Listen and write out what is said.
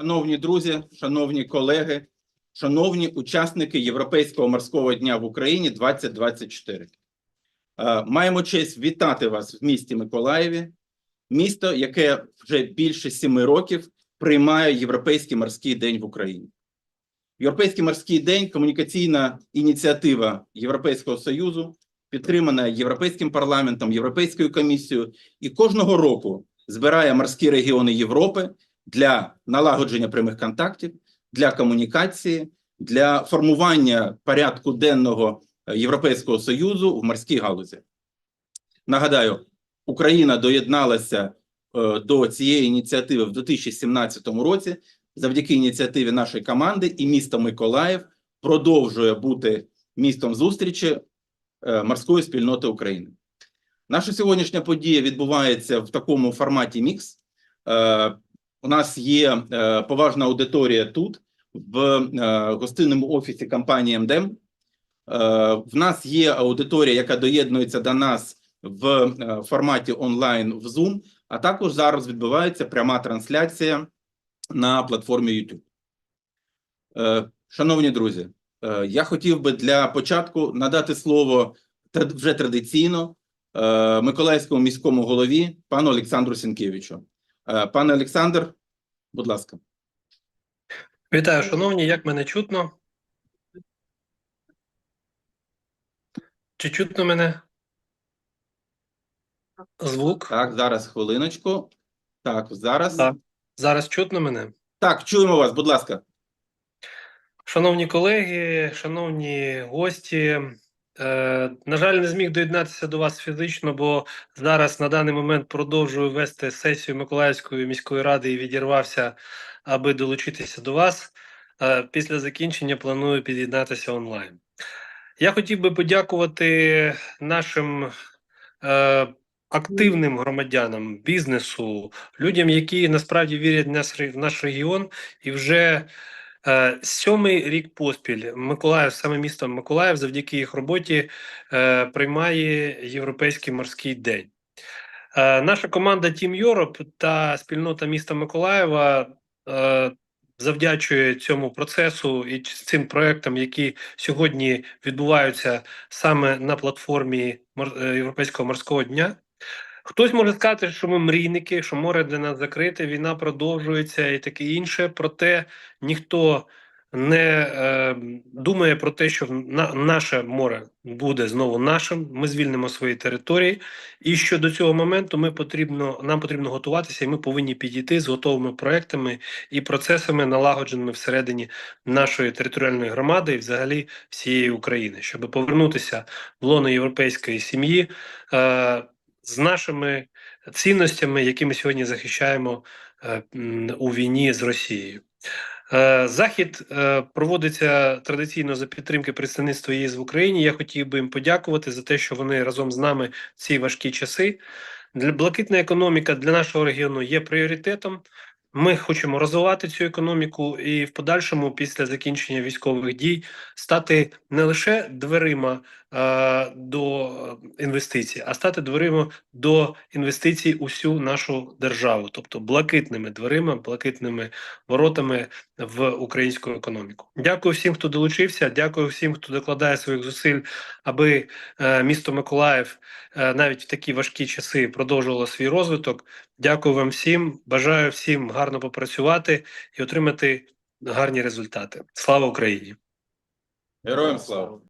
Шановні друзі, шановні колеги, шановні учасники Європейського морського дня в Україні 2024. Е, Маємо честь вітати вас в місті Миколаєві, місто, яке вже більше семи років приймає Європейський морський день в Україні. Європейський морський день комунікаційна ініціатива Європейського Союзу, підтримана Європейським парламентом, Європейською комісією, і кожного року збирає морські регіони Європи для налагодження прямих контактів, для комунікації, для формування порядку денного е, Європейського Союзу в морській галузі. Нагадаю, Україна доєдналася е, до цієї ініціативи в 2017 році завдяки ініціативі нашої команди, і місто Миколаїв продовжує бути містом зустрічі е, морської спільноти України. Наша сьогоднішня подія відбувається в такому форматі мікс. У нас є е, поважна аудиторія тут, в е, гостинному офісі компанії МДМ. Е, в нас є аудиторія, яка доєднується до нас в форматі онлайн в Zoom, а також зараз відбувається пряма трансляція на платформі YouTube. Шановні друзі, я хотів би для початку надати слово вже традиційно Миколаївському міському голові пану Олександру Сінкевичу. Е, Пане Олександр, будь ласка. Вітаю, шановні, як мене чутно? Чи чутно мене? Звук? Так, зараз хвилиночку. Так, зараз. Так. Зараз чутно мене? Так, чуємо вас, будь ласка. Шановні колеги, шановні гості, на жаль, не зміг доєднатися до вас фізично, бо зараз на даний момент продовжую вести сесію Миколаївської міської ради і відірвався, аби долучитися до вас. Е, після закінчення планую під'єднатися онлайн. Я хотів би подякувати нашим е, активним громадянам, бізнесу, людям, які насправді вірять в наш, регіон і вже Е, Сьомий рік поспіль Миколаїв, саме місто Миколаїв, завдяки їх роботі е, приймає Європейський морський день. Е, наша команда Team Europe та спільнота міста Миколаєва е, завдячує цьому процесу і цим проектам, які сьогодні відбуваються саме на платформі е, Європейського морського дня. Хтось може сказати, що ми мрійники, що море для нас закрите, війна продовжується і таке інше. Проте ніхто не е, думає про те, що на, наше море буде знову нашим. Ми звільнимо свої території, і що до цього моменту ми потрібно нам потрібно готуватися, і ми повинні підійти з готовими проектами і процесами, налагодженими всередині нашої територіальної громади і взагалі всієї України, щоб повернутися в лоно європейської сім'ї. Е, з нашими цінностями, які ми сьогодні захищаємо е, у війні з Росією. Е, Захід е, проводиться традиційно за підтримки представництва ЄС в Україні. Я хотів би їм подякувати за те, що вони разом з нами в ці важкі часи. Для блакитна економіка для нашого регіону є пріоритетом. Ми хочемо розвивати цю економіку і в подальшому, після закінчення військових дій, стати не лише дверима до інвестицій, а стати дверима до інвестицій у всю нашу державу, тобто блакитними дверима, блакитними воротами в українську економіку. Дякую всім, хто долучився. Дякую всім, хто докладає своїх зусиль, аби е, місто Миколаїв е, навіть в такі важкі часи продовжувало свій розвиток. Дякую вам всім. Бажаю всім гарно попрацювати і отримати гарні результати. Слава Україні! Героям слава!